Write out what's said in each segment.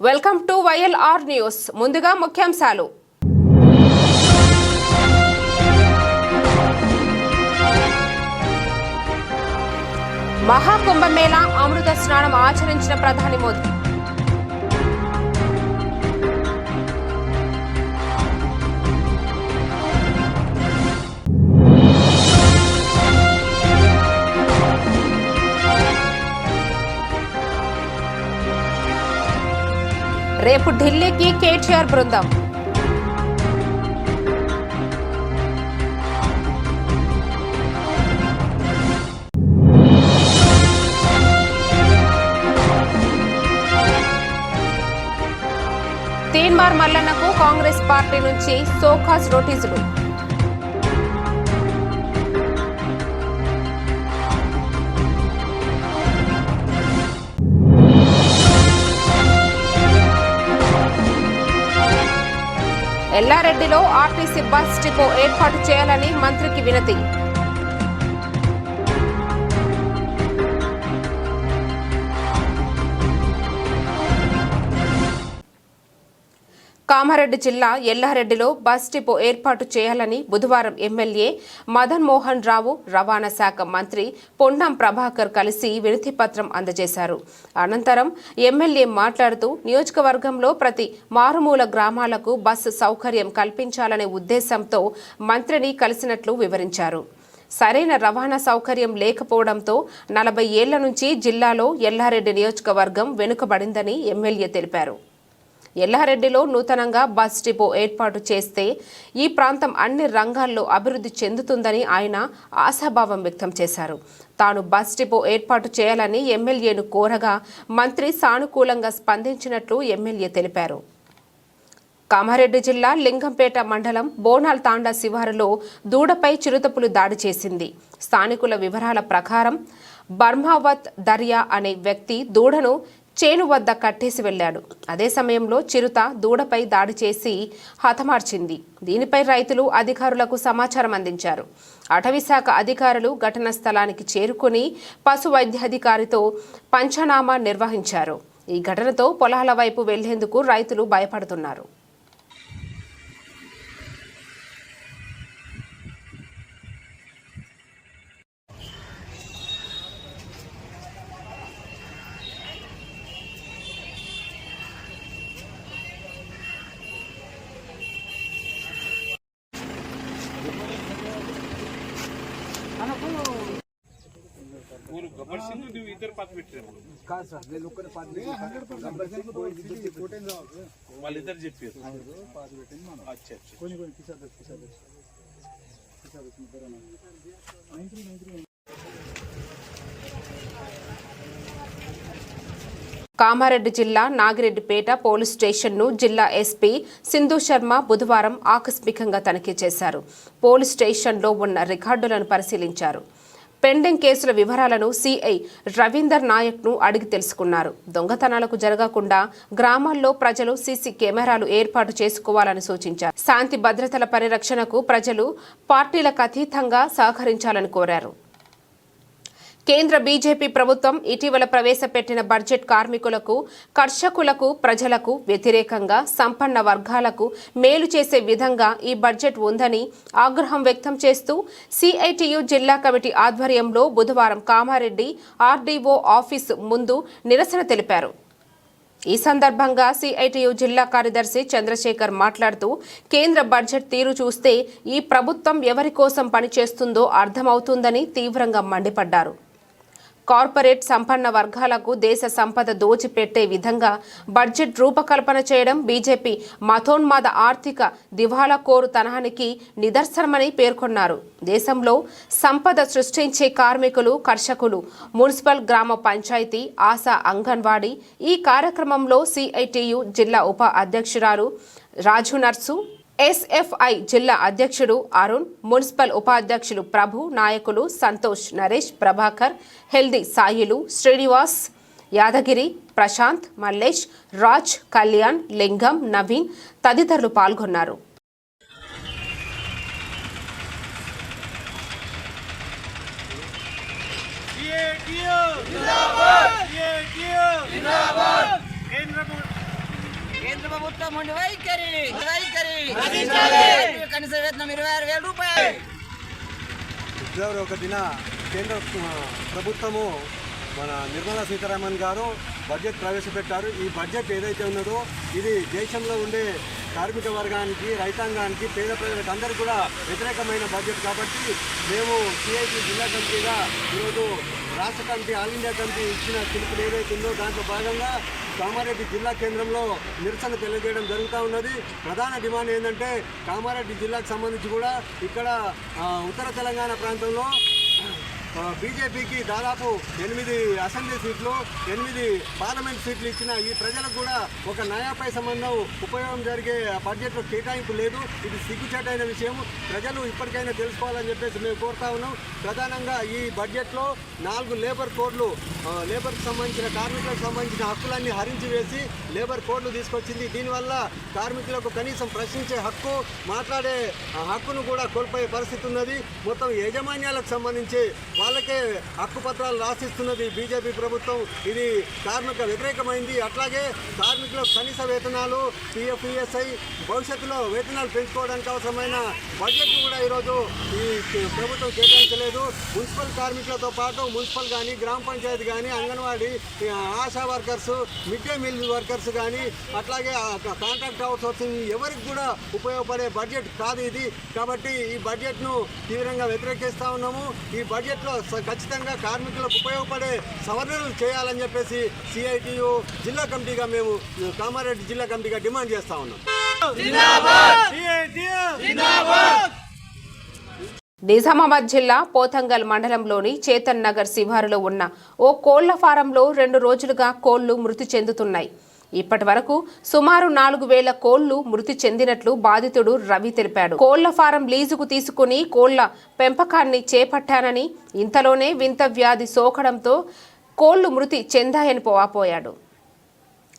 Welcome to YLR news ముందుగా ముఖ్యాంశాలు. మహాకుంభమేళా అమృత స్నానం ఆచరించిన ప్రధాని మోదీ. రేపు ఢిల్లీకి కేటీఆర్ బృందం. తీన్మార్ మల్లన్నకు కాంగ్రెస్ పార్టీ నుంచి సోకాస్ నోటీసులు. ఎల్లారెడ్డిలో ఆర్టీసీ బస్ డిపో ఏర్పాటు చేయాలని మంత్రికి వినతి. కామారెడ్డి జిల్లా ఎల్లారెడ్డిలో బస్ డిపో ఏర్పాటు చేయాలని బుధవారం ఎమ్మెల్యే మదన్ మోహన్ రావు రవాణా శాఖ మంత్రి పొన్నం ప్రభాకర్ కలిసి వినతిపత్రం అందజేశారు. అనంతరం ఎమ్మెల్యే మాట్లాడుతూ నియోజకవర్గంలో ప్రతి మారుమూల గ్రామాలకు బస్సు సౌకర్యం కల్పించాలనే ఉద్దేశంతో మంత్రిని కలిసినట్లు వివరించారు. సరైన రవాణా సౌకర్యం లేకపోవడంతో నలభై ఏళ్ళ నుంచి జిల్లాలో ఎల్లారెడ్డి నియోజకవర్గం వెనుకబడిందని ఎమ్మెల్యే తెలిపారు. ఎల్లారెడ్డిలో నూతనంగా బస్ డిపో ఏర్పాటు చేస్తే ఈ ప్రాంతం అన్ని రంగాల్లో అభివృద్ధి చెందుతుందని ఆయన ఆశాభావం వ్యక్తం చేశారు. తాను బస్ డిపో ఏర్పాటు చేయాలని ఎమ్మెల్యేను కోరగా మంత్రి సానుకూలంగా స్పందించినట్లు ఎమ్మెల్యే తెలిపారు. కామారెడ్డి జిల్లా లింగంపేట మండలం బోనాల్ తాండా శివారులో దూడపై చిరుతపులు దాడి చేసింది. స్థానికుల వివరాల ప్రకారం బర్మావత్ దర్యా అనే వ్యక్తి దూడను చేను వద్ద కట్టేసి వెళ్ళాడు అదే సమయంలో చిరుత దూడపై దాడి చేసి హతమార్చింది. దీనిపై రైతులు అధికారులకు సమాచారం అందించారు. అటవీశాఖ అధికారులు ఘటనా స్థలానికి చేరుకుని పశు వైద్యాధికారితో పంచనామా నిర్వహించారు. ఈ ఘటనతో పొలాల వైపు వెళ్ళేందుకు రైతులు భయపడుతున్నారు. ఇద్దరు పాత పెట్టినప్పుడు కాదు సార్ నేను ఒక్కరి పాత చెప్పారు. కామారెడ్డి జిల్లా నాగిరెడ్డిపేట పోలీస్ స్టేషన్ను జిల్లా ఎస్పీ సింధు శర్మ బుధవారం ఆకస్మికంగా తనిఖీ చేశారు. పోలీస్ స్టేషన్లో ఉన్న రికార్డులను పరిశీలించారు. పెండింగ్ కేసుల వివరాలను సిఐ రవీందర్ నాయక్ను అడిగి తెలుసుకున్నారు. దొంగతనాలకు జరగకుండా గ్రామాల్లో ప్రజలు సీసీ కెమెరాలు ఏర్పాటు చేసుకోవాలని సూచించారు. శాంతి భద్రతల పరిరక్షణకు ప్రజలు పార్టీలకు అతీతంగా సహకరించాలని కోరారు. కేంద్ర బీజేపీ ప్రభుత్వం ఇటీవల ప్రవేశపెట్టిన బడ్జెట్ కార్మికులకు కర్షకులకు ప్రజలకు వ్యతిరేకంగా సంపన్న వర్గాలకు మేలు చేసే విధంగా ఈ బడ్జెట్ ఉందని ఆగ్రహం వ్యక్తం చేస్తూ సిఐటియు జిల్లా కమిటీ ఆధ్వర్యంలో బుధవారం కామారెడ్డి ఆర్డీఓ ఆఫీసు ముందు నిరసన తెలిపారు. ఈ సందర్భంగా సిఐటియు జిల్లా కార్యదర్శి చంద్రశేఖర్ మాట్లాడుతూ కేంద్ర బడ్జెట్ తీరు చూస్తే ఈ ప్రభుత్వం ఎవరి కోసం పనిచేస్తుందో అర్థమవుతుందని తీవ్రంగా మండిపడ్డారు. కార్పొరేట్ సంపన్న వర్గాలకు దేశ సంపద దోచిపెట్టే విధంగా బడ్జెట్ రూపకల్పన చేయడం బీజేపీ మతోన్మాద ఆర్థిక దివాళాకోరుతనానికి నిదర్శనమని పేర్కొన్నారు. దేశంలో సంపద సృష్టించే కార్మికులు కర్షకులు మున్సిపల్ గ్రామ పంచాయతీ ఆశా అంగన్వాడీ ఈ కార్యక్రమంలో సిఐటియు జిల్లా ఉప అధ్యక్షురాలు రాజు నర్సు ఎస్ఎఫ్ఐ జిల్లా అధ్యక్షుడు అరుణ్ మున్సిపల్ ఉపాధ్యక్షులు ప్రభు నాయకులు సంతోష్ నరేష్ ప్రభాకర్ హెల్దీ సాయిలు శ్రీనివాస్ యాదగిరి ప్రశాంత్ మల్లేష్ రాజ్ కళ్యాణ్ లింగం నవీన్ తదితరులు పాల్గొన్నారు. కేంద్ర ప్రభుత్వం ఉండి వైఖరి. వైఖరి కనీస వేతనం ఇరవై ఆరు వేల రూపాయలు. ఫిబ్రవరి ఒకటిన కేంద్ర ఆ, ప్రభుత్వము మన నిర్మలా సీతారామన్ గారు బడ్జెట్ ప్రవేశపెట్టారు. ఈ బడ్జెట్ ఏదైతే ఉన్నదో ఇది దేశంలో ఉండే కార్మిక వర్గానికి రైతాంగానికి పేద ప్రజలకు అందరికీ కూడా వ్యతిరేకమైన బడ్జెట్ కాబట్టి మేము సిఐటి జిల్లా కమిటీగా ఈరోజు రాష్ట్ర కమిటీ ఆల్ ఇండియా కమిటీ ఇచ్చిన పిలుపులు ఏదైతే ఉందో దాంట్లో భాగంగా కామారెడ్డి జిల్లా కేంద్రంలో నిరసన తెలియజేయడం జరుగుతూ ఉన్నది. ప్రధాన డిమాండ్ ఏంటంటే కామారెడ్డి జిల్లాకు సంబంధించి కూడా ఇక్కడ ఉత్తర తెలంగాణ ప్రాంతంలో బీజేపీకి దాదాపు ఎనిమిది అసెంబ్లీ సీట్లు ఎనిమిది పార్లమెంట్ సీట్లు ఇచ్చిన ఈ ప్రజలకు కూడా ఒక నయాపై సంబంధం ఉపయోగం జరిగే బడ్జెట్లో కేటాయింపు లేదు. ఇది సిగ్గుచేటైన విషయం. ప్రజలు ఇప్పటికైనా తెలుసుకోవాలని చెప్పేసి మేము కోరుతా ఉన్నాం. ప్రధానంగా ఈ బడ్జెట్లో నాలుగు లేబర్ కోడ్లు లేబర్కి సంబంధించిన కార్మికులకు సంబంధించిన హక్కులన్నీ హరించి వేసి లేబర్ కోడ్లు తీసుకొచ్చింది. దీనివల్ల కార్మికులకు కనీసం ప్రశ్నించే హక్కు మాట్లాడే హక్కును కూడా కోల్పోయే పరిస్థితి ఉన్నది. మొత్తం యాజమాన్యాలకు సంబంధించి వాళ్ళకే హక్కు పత్రాలు రాసిస్తున్నది బీజేపీ ప్రభుత్వం. ఇది కార్మిక వ్యతిరేకమైంది. అట్లాగే కార్మికుల కనీస వేతనాలు పిఎఫ్ ఈఎస్ఐ భవిష్యత్తులో వేతనాలు పెంచుకోవడానికి అవసరమైన బడ్జెట్ కూడా ఈరోజు ఈ ప్రభుత్వం కేటాయించలేదు. మున్సిపల్ కార్మికులతో పాటు మున్సిపల్ కానీ గ్రామ పంచాయతీ కానీ anganwadi ASHA workers mid day meal workers కానీ అట్లాగే కాంట్రాక్ట్ అవుట్సోర్సింగ్ ఎవరికి కూడా ఉపయోగపడే బడ్జెట్ కాదు ఇది. కాబట్టి ఈ బడ్జెట్ను తీవ్రంగా వ్యతిరేకిస్తూ ఉన్నాము. ఈ బడ్జెట్లో ఖచ్చితంగా కార్మికులకు ఉపయోగపడే సవరణలు చేయాలని చెప్పేసి సిఐటియు జిల్లా కమిటీగా మేము కామారెడ్డి జిల్లా కమిటీగా డిమాండ్ చేస్తా ఉన్నాం. నిజామాబాద్ జిల్లా పోతంగల్ మండలంలోని చేతన్ నగర్ శివారులో ఉన్న ఓ కోళ్ళ ఫారంలో రెండు రోజులుగా కోళ్ళు మృతి చెందుతున్నాయి. ఇప్పటి వరకు సుమారు నాలుగు వేల కోళ్ళు మృతి చెందినట్లు బాధితుడు రవి తెలిపాడు. కోళ్ళ ఫారం లీజుకు తీసుకుని కోళ్ళ పెంపకాన్ని చేపట్టానని ఇంతలోనే వింత వ్యాధి సోకడంతో కోళ్ళు మృతి చెందాయని పోవాపోయాడు.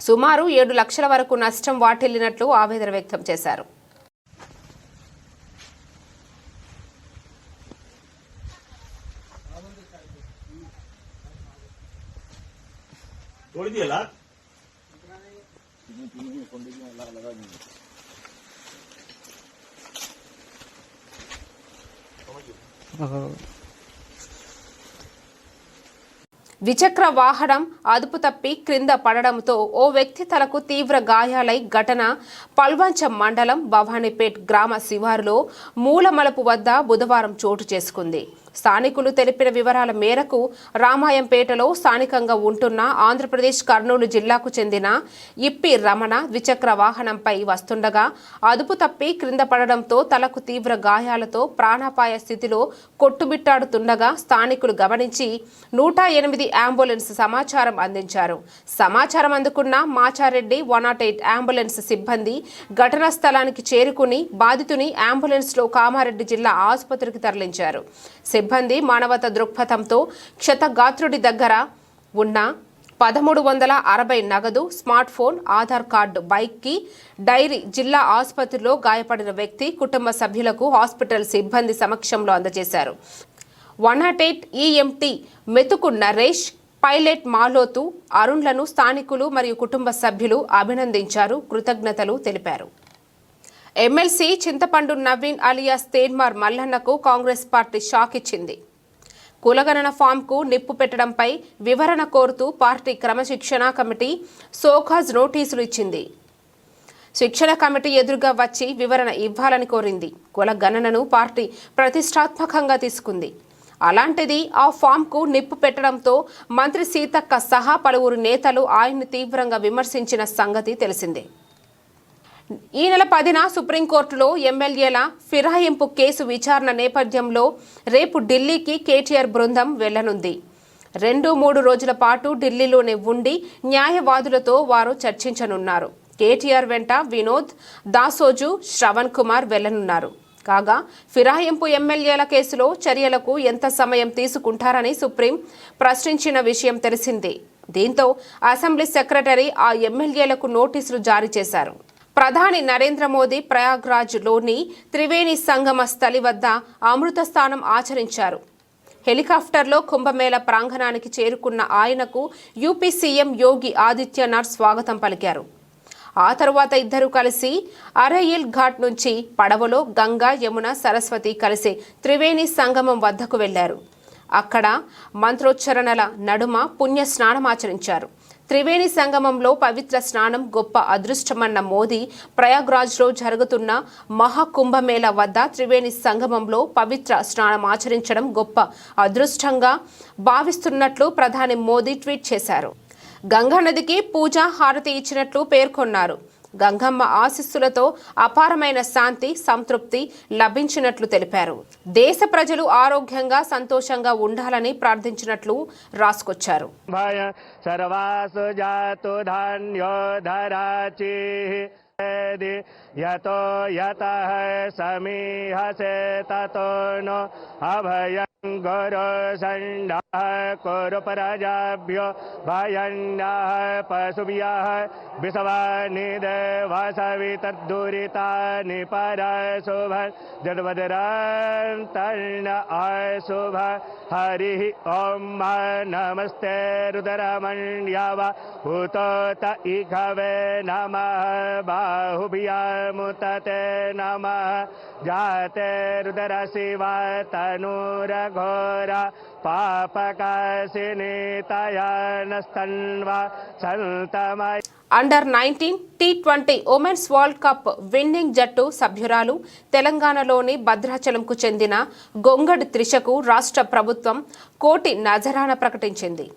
సుమారు ఏడు లక్షల వరకు నష్టం వాటిల్లినట్లు ఆవేదన వ్యక్తం చేశారు. तोड़ ద్విచక్ర వాహనం అదుపు తప్పి క్రింద పడడంతో ఓ వ్యక్తి తలకు తీవ్ర గాయాలై ఘటన పల్వంచం మండలం భవానీపేట్ గ్రామ శివారులో మూలమలపు వద్ద బుధవారం చోటు చేసుకుంది. స్థానికులు తెలిపిన వివరాల మేరకు రామాయంపేటలో స్థానికంగా ఉంటున్న ఆంధ్రప్రదేశ్ కర్నూలు జిల్లాకు చెందిన ఇప్పి రమణ ద్విచక్ర వాహనంపై వస్తుండగా అదుపు తప్పి క్రింద పడడంతో తలకు తీవ్ర గాయాలతో ప్రాణాపాయ స్థితిలో కొట్టుబిట్టాడుతుండగా స్థానికులు గమనించి నూట ఎనిమిది అంబులెన్స్ సమాచారం అందించారు. సమాచారం అందుకున్న Machareddy one not eight ambulance సిబ్బంది ఘటనా స్థలానికి చేరుకుని బాధితుని అంబులెన్స్లో కామారెడ్డి జిల్లా ఆసుపత్రికి తరలించారు. సిబ్బంది మానవత దృక్పథంతో క్షతగాత్రుడి దగ్గర ఉన్న పదమూడు వందల అరవై నగదు స్మార్ట్ ఫోన్ ఆధార్ కార్డు బైక్కి డైరీ జిల్లా ఆసుపత్రిలో గాయపడిన వ్యక్తి కుటుంబ సభ్యులకు హాస్పిటల్ సిబ్బంది సమక్షంలో అందజేశారు. వన్ నాట్ ఎయిట్ ఈఎంటీ మెతుకు నరేష్ పైలట్ మాలోతు అరుణ్లను స్థానికులు మరియు కుటుంబ సభ్యులు అభినందించారు కృతజ్ఞతలు తెలిపారు. ఎమ్మెల్సీ చింతపండు నవీన్ అలియాస్ తేన్మార్ మల్లన్నకు కాంగ్రెస్ పార్టీ షాక్ ఇచ్చింది. కులగణన ఫామ్కు నిప్పు పెట్టడంపై వివరణ కోరుతూ పార్టీ క్రమశిక్షణ కమిటీ సోఖాజ్ నోటీసులు ఇచ్చింది. శిక్షణ కమిటీ ఎదురుగా వచ్చి వివరణ ఇవ్వాలని కోరింది. కుల గణనను పార్టీ ప్రతిష్టాత్మకంగా తీసుకుంది. అలాంటిది ఆ ఫామ్కు నిప్పు పెట్టడంతో మంత్రి సీతక్క సహా పలువురు నేతలు ఆయన్ని తీవ్రంగా విమర్శించిన సంగతి తెలిసిందే. ఈ నెల పదిన సుప్రీంకోర్టులో ఎమ్మెల్యేల ఫిరాయింపు కేసు విచారణ నేపథ్యంలో రేపు ఢిల్లీకి కేటీఆర్ బృందం వెళ్ళనుంది. రెండు మూడు రోజుల పాటు ఢిల్లీలోనే ఉండి న్యాయవాదులతో వారు చర్చించనున్నారు. కేటీఆర్ వెంట వినోద్ దాసోజు శ్రవణ్ కుమార్ వెళ్ళనున్నారు. కాగా ఫిరాయింపు ఎమ్మెల్యేల కేసులో చర్యలకు ఎంత సమయం తీసుకుంటారని సుప్రీం ప్రశ్నించిన విషయం తెలిసిందే. దీంతో అసెంబ్లీ సెక్రటరీ ఆ ఎమ్మెల్యేలకు నోటీసులు జారీ చేశారు. ప్రధాని నరేంద్ర మోదీ ప్రయాగ్రాజ్లోని త్రివేణి సంగమ స్థలి వద్ద అమృత స్నానం ఆచరించారు. హెలికాప్టర్లో కుంభమేళ ప్రాంగణానికి చేరుకున్న ఆయనకు యూపీ సీఎం యోగి ఆదిత్యనాథ్ స్వాగతం పలికారు. ఆ తరువాత ఇద్దరు కలిసి అరయిల్ ఘాట్ నుంచి పడవలో గంగా యమున సరస్వతి కలిసి త్రివేణి సంగమం వద్దకు వెళ్ళారు. అక్కడ మంత్రోచ్చరణల నడుమ పుణ్య స్నానమాచరించారు త్రివేణి సంగమంలో పవిత్ర స్నానం గొప్ప అదృష్టమన్న మోదీ ప్రయాగ్రాజ్లో జరుగుతున్న మహాకుంభమేళ వద్ద త్రివేణి సంగమంలో పవిత్ర స్నానం ఆచరించడం గొప్ప అదృష్టంగా భావిస్తున్నట్లు ప్రధాని మోదీ ట్వీట్ చేశారు. గంగా నదికి హారతి ఇచ్చినట్లు పేర్కొన్నారు. గంగమ్మ ఆశిస్సులతో అపారమైన శాంతి సంతృప్తి లభించినట్లు తెలిపారు. దేశ ప్రజలు ఆరోగ్యంగా సంతోషంగా ఉండాలని ప్రార్థించినట్లు రాసుకొచ్చారు. సమీహసే తతోనో అభయ गुरुसण्डाः कुरुपरजाभ्यो भयण्डाः पशुभिः पर शुभ जडवदर जडवदरान्तर्ण अशुभ हरि ॐ नमस्ते रुदरमण्यव उतोत इघवे नमः बाहुभ्यामुतते नमः जाते रुदरशिवा तनूरघोर पापकाशिनी तया नस्तन्वा सन्तमय under nineteen T twenty women's world cup winning జట్టు సభ్యురాలు తెలంగాణలోని భద్రాచలంకు చెందిన గొంగడి త్రిషకు రాష్ట్ర ప్రభుత్వం కోటి నజరాన ప్రకటించింది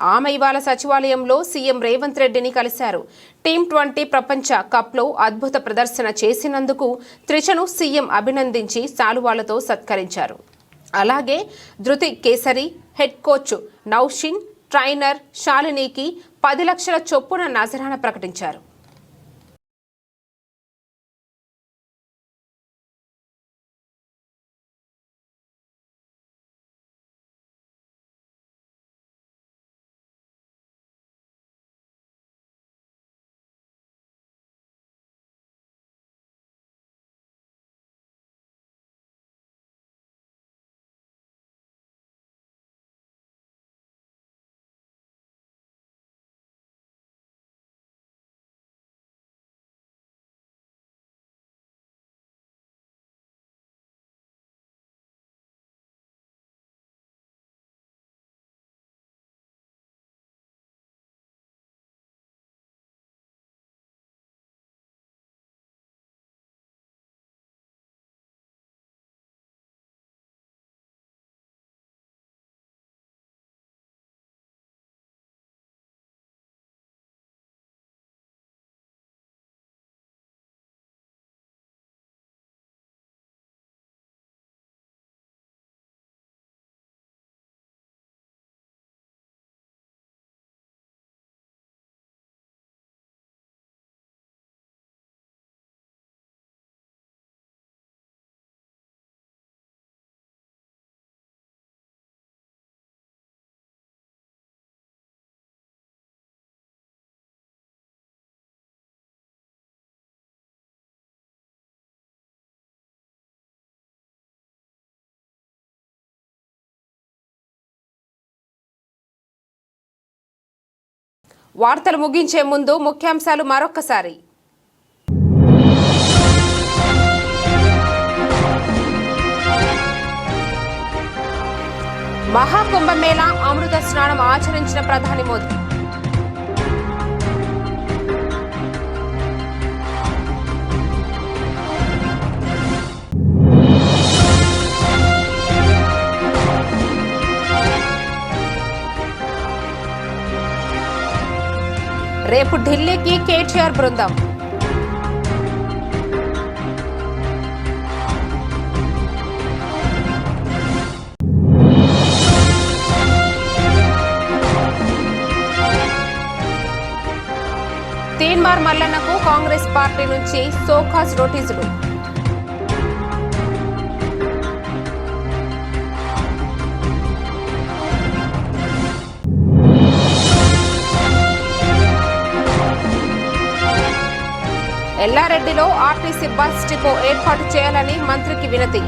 ఆమె ఇవాళ సచివాలయంలో సీఎం రేవంత్ రెడ్డిని కలిశారు. టీం ట్వంటీ ప్రపంచ కప్లో అద్భుత ప్రదర్శన చేసినందుకు త్రిషను సీఎం అభినందించి శాలువాలతో సత్కరించారు. అలాగే Dhruti Kesari head coach Naushin trainer శాలినికి పది లక్షల చొప్పున నజరాన ప్రకటించారు. వార్తలు ముగించే ముందు ముఖ్యాంశాలు మరొక్కసారి. మహాకుంభమేళ అమృత స్నానం ఆచరించిన ప్రధాని మోదీ. రేపు ఢిల్లీకి కేటీఆర్ బృందం. తీన్మార్ మల్లన్నకు కాంగ్రెస్ పార్టీ నుంచి సోకాస్ నోటీసులు. ఎల్లారెడ్డిలో ఆర్టీసీ బస్ డిపో ఏర్పాటు చేయాలని మంత్రికి వినతి.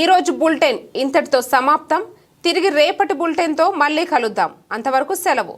ఈరోజు బులెటిన్ ఇంతటితో సమాప్తం. తిరిగి రేపటి బులెటిన్తో మళ్ళీ కలుద్దాం. అంతవరకు సెలవు.